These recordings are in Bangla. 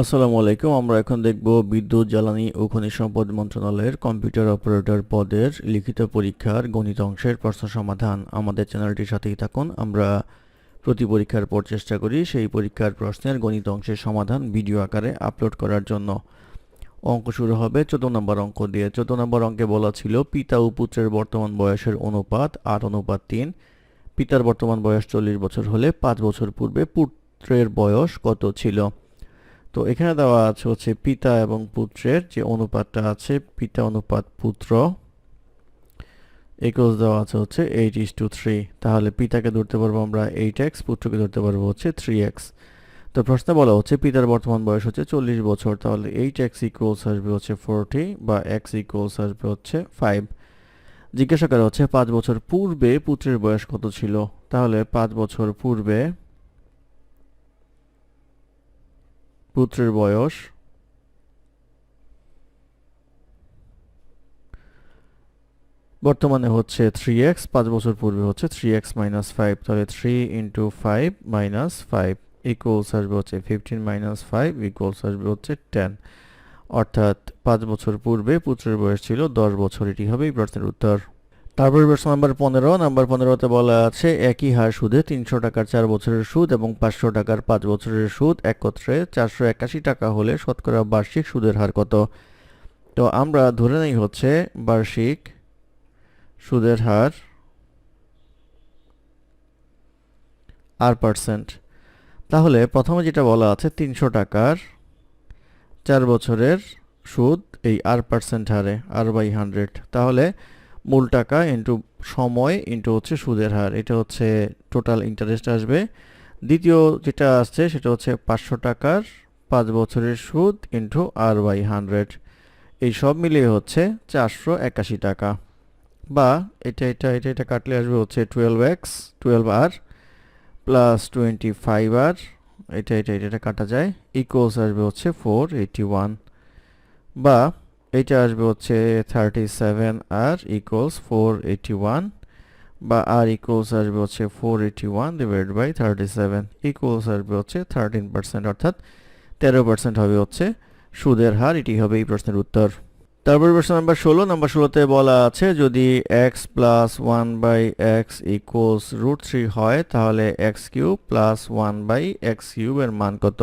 আসসালামু আলাইকুম। আমরা এখন দেখব বিদ্যুৎ, জ্বালানি ও খনিজ সম্পদ মন্ত্রণালয়ের কম্পিউটার অপারেটর পদের লিখিত পরীক্ষার গণিত অংশের প্রশ্ন সমাধান। আমাদের চ্যানেলটির সাথেই থাকুন। আমরা প্রতি পরীক্ষার পর চেষ্টা করি সেই পরীক্ষার প্রশ্নের গণিত অংশের সমাধান ভিডিও আকারে আপলোড করার জন্য। অঙ্ক শুরু হবে চোদ্দ নম্বর অঙ্ক দিয়ে। চোদ্দ নম্বর অঙ্কে বলা ছিল, পিতা ও পুত্রের বর্তমান বয়সের অনুপাত আট, অনুপাত তিন। পিতার বর্তমান বয়স চল্লিশ বছর হলে পাঁচ বছর পূর্বে পুত্রের বয়স কত ছিল? তো এখানে দেওয়া আছে হচ্ছে পিতা এবং পুত্রের যে অনুপাতটা আছে, পিতা অনুপাত পুত্র ইকুয়ালস দেওয়া আছে হচ্ছে এইট ইস টু থ্রি তাহলে পিতাকে ধরতে পারব আমরা এইট এক্স পুত্রকে ধরতে পারব হচ্ছে থ্রি এক্স তো প্রশ্নে বলা হচ্ছে পিতার বর্তমান বয়স হচ্ছে চল্লিশ বছর, তাহলে এইট এক্স ইকুয়ালস আসবে হচ্ছে ফোরটি বা এক্স ইকুয়ালস আসবে হচ্ছে ফাইভ জিজ্ঞাসা করা হচ্ছে পাঁচ বছর পূর্বে পুত্রের বয়স কত ছিল? তাহলে পাঁচ বছর পূর্বে পুত্রের বয়স? বর্তমানে হচ্ছে থ্রি এক্স পাঁচ বছর পূর্বে হচ্ছে থ্রি এক্স মাইনাস ফাইভ তাহলে three into five minus five equals আসবে হচ্ছে ফিফটিন মাইনাস ফাইভ ইকুয়ালস আসবে হচ্ছে টেন অর্থাৎ পাঁচ বছর পূর্বে পুত্রের বয়স ছিল দশ বছর, এটি হবে এই প্রশ্নের উত্তর। তারপর প্রশ্ন নাম্বার পনেরো নাম্বার পনেরোতে বলা আছে, একই হার সুদে তিনশো টাকার চার বছরের সুদ এবং পাঁচশো টাকার পাঁচ বছরের সুদ একত্রে চারশো একাশি টাকা হলে শতকরা বার্ষিক সুদের হার কত? তো আমরা ধরে নেই হচ্ছে বার্ষিক সুদের হার আর পার্সেন্ট তাহলে প্রথমে যেটা বলা আছে, তিনশো টাকার চার বছরের সুদ এই আর পার্সেন্ট হারে আর বাই হান্ড্রেড তাহলে মূল টাকা ইন্টু সময় ইন্টু হচ্ছে সুদের হার। এটা হচ্ছে টোটাল ইন্টারেস্ট আসবে। দ্বিতীয় যেটা আসছে সেটা হচ্ছে পাঁচশো টাকার পাঁচ বছরের সুদ ইন্টু আর বাই হান্ড্রেড এই সব মিলিয়ে হচ্ছে চারশো একাশি টাকা। বা এটা এটা এটা এটা কাটলে আসবে হচ্ছে টুয়েলভ এক্স টুয়েলভ আর প্লাস টোয়েন্টি ফাইভ আর এটা এটা এটা এটা কাটা যায়। ইকুয়ালস আসবে হচ্ছে ফোর এইটি ওয়ান বা এটা আসবে হচ্ছে থার্টি সেভেন আর ইকুয়ালস ফোর এইটি ওয়ান বা আর ইকুয়ালস আসবে হচ্ছে four eighty one divide by thirty seven equals আসবে হচ্ছে থার্টিন পার্সেন্ট অর্থাৎ তেরো পার্সেন্ট হবে হচ্ছে সুদের হার, এটি হবে এই প্রশ্নের উত্তর। তারপর প্রশ্ন নাম্বার ষোলো, নাম্বার ষোলোতে বলা আছে, যদি x plus one by x equals root three হয়, তাহলে x cube plus one by x কিউবের মান কত?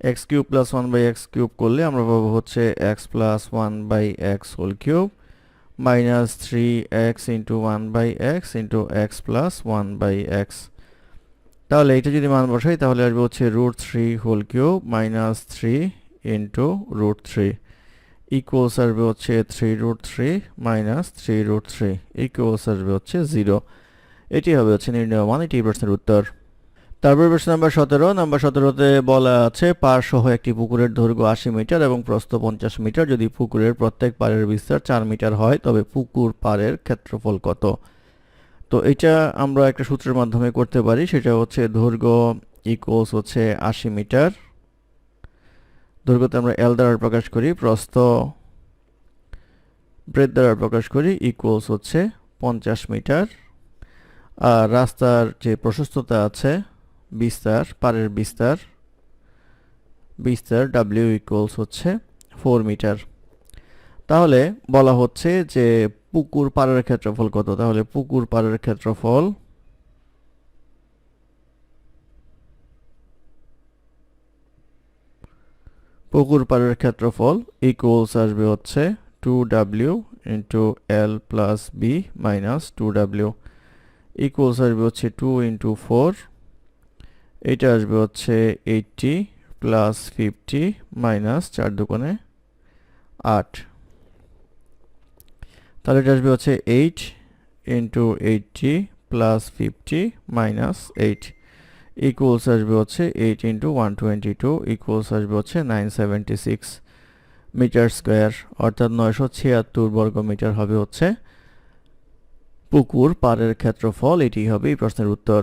X cube plus one by x cube করলে আমরা পাবো হচ্ছে x plus one by x whole cube minus three x into one by x into x plus one by x তাহলে এটা যদি মান বসাই, তাহলে আসবে হচ্ছে root three whole cube minus three into root three. Equals আসবে হচ্ছে three root three minus three root three. Equals আসবে হচ্ছে জিরো। এটি হবে হচ্ছে নির্ণয় মান এটি প্রশ্নের উত্তর। তারপর প্রশ্ন নাম্বার সতেরো নাম্বার সতেরোতে বলা আছে পার সহ একটি পুকুরের দৈর্ঘ্য আশি মিটার এবং প্রস্থ পঞ্চাশ মিটার। যদি পুকুরের প্রত্যেক পাড়ের বিস্তার চার মিটার হয়, তবে পুকুর পাড়ের ক্ষেত্রফল কত? তো এটা আমরা একটা সূত্রের মাধ্যমে করতে পারি। সেটা হচ্ছে দৈর্ঘ্য ইকোস হচ্ছে আশি মিটার। দৈর্ঘ্যতে আমরা এল দ্বারা প্রকাশ করি, প্রস্থ ব্রেড দ্বারা প্রকাশ করি ইকুয়ালস হচ্ছে পঞ্চাশ মিটার। আর রাস্তার যে প্রশস্ততা আছে বিস্তার পাড়ের বিস্তার বিস্তার ডাব্লিউ ইকুয়ালস হচ্ছে ফোর মিটার তাহলে বলা হচ্ছে যে পুকুর পাড়ের ক্ষেত্রফল কত? তাহলে পুকুর পাড়ের ক্ষেত্রফল পুকুর পাড়ের ক্ষেত্রফল ইকুয়ালস আসবে হচ্ছে two W into L plus B minus two W equals আসবে হচ্ছে টু ইন্টু ফোর এটা আসবে হচ্ছে এইটটি প্লাস ফিফটি মাইনাস চার দোকানে আট। তাহলে এটা আসবে হচ্ছে eight into eighty plus fifty minus eight equals আসবে হচ্ছে eight into one twenty two equals আসবে হচ্ছে nine seventy six metre square অর্থাৎ নয়শো ছিয়াত্তর বর্গ মিটার হবে হচ্ছে পুকুর পাড়ের ক্ষেত্রফল। এটি হবে এই প্রশ্নের উত্তর।